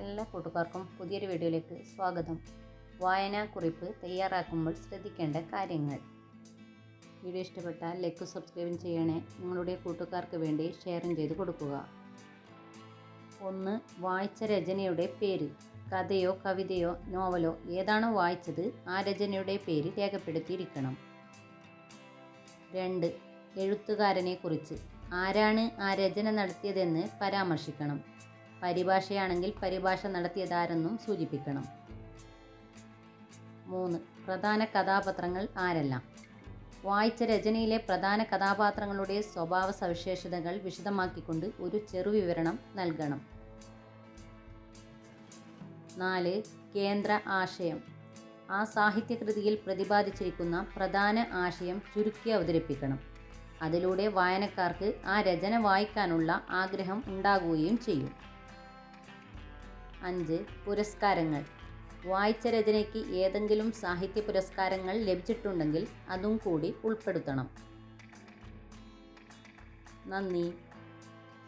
എല്ലാ കൂട്ടുകാർക്കും പുതിയൊരു വീഡിയോയിലേക്ക് സ്വാഗതം. വായനാക്കുറിപ്പ് തയ്യാറാക്കുമ്പോൾ ശ്രദ്ധിക്കേണ്ട കാര്യങ്ങൾ. വീഡിയോ ഇഷ്ടപ്പെട്ടാൽ ലൈക്ക് സബ്സ്ക്രൈബും ചെയ്യണേ. നിങ്ങളുടെ കൂട്ടുകാർക്ക് വേണ്ടി ഷെയറും ചെയ്ത് കൊടുക്കുക. ഒന്ന് വായിച്ച രചനയുടെ പേര്. കഥയോ കവിതയോ നോവലോ ഏതാണോ വായിച്ചത് ആ രചനയുടെ പേര് രേഖപ്പെടുത്തിയിരിക്കണം. രണ്ട് എഴുത്തുകാരനെക്കുറിച്ച്. ആരാണ് ആ രചന നടത്തിയതെന്ന് പരാമർശിക്കണം. പരിഭാഷയാണെങ്കിൽ പരിഭാഷ നടത്തിയതാരെന്നും സൂചിപ്പിക്കണം. മൂന്ന്. പ്രധാന കഥാപാത്രങ്ങൾ ആരെല്ലാം? വായിച്ച രചനയിലെ പ്രധാന കഥാപാത്രങ്ങളുടെ സ്വഭാവ സവിശേഷതകൾ വിശദമാക്കിക്കൊണ്ട് ഒരു ചെറുവിവരണം നൽകണം. നാല്. കേന്ദ്ര ആശയം. ആ സാഹിത്യകൃതിയിൽ പ്രതിപാദിച്ചിരിക്കുന്ന പ്രധാന ആശയം ചുരുക്കി അവതരിപ്പിക്കണം. അതിലൂടെ വായനക്കാർക്ക് ആ രചന വായിക്കാനുള്ള ആഗ്രഹം ഉണ്ടാകുകയും ചെയ്യും. അഞ്ച് പുരസ്കാരങ്ങൾ. വായിച്ച രചനയ്ക്ക് ഏതെങ്കിലും സാഹിത്യ പുരസ്കാരങ്ങൾ ലഭിച്ചിട്ടുണ്ടെങ്കിൽ അതും കൂടി ഉൾപ്പെടുത്തണം. നന്ദി.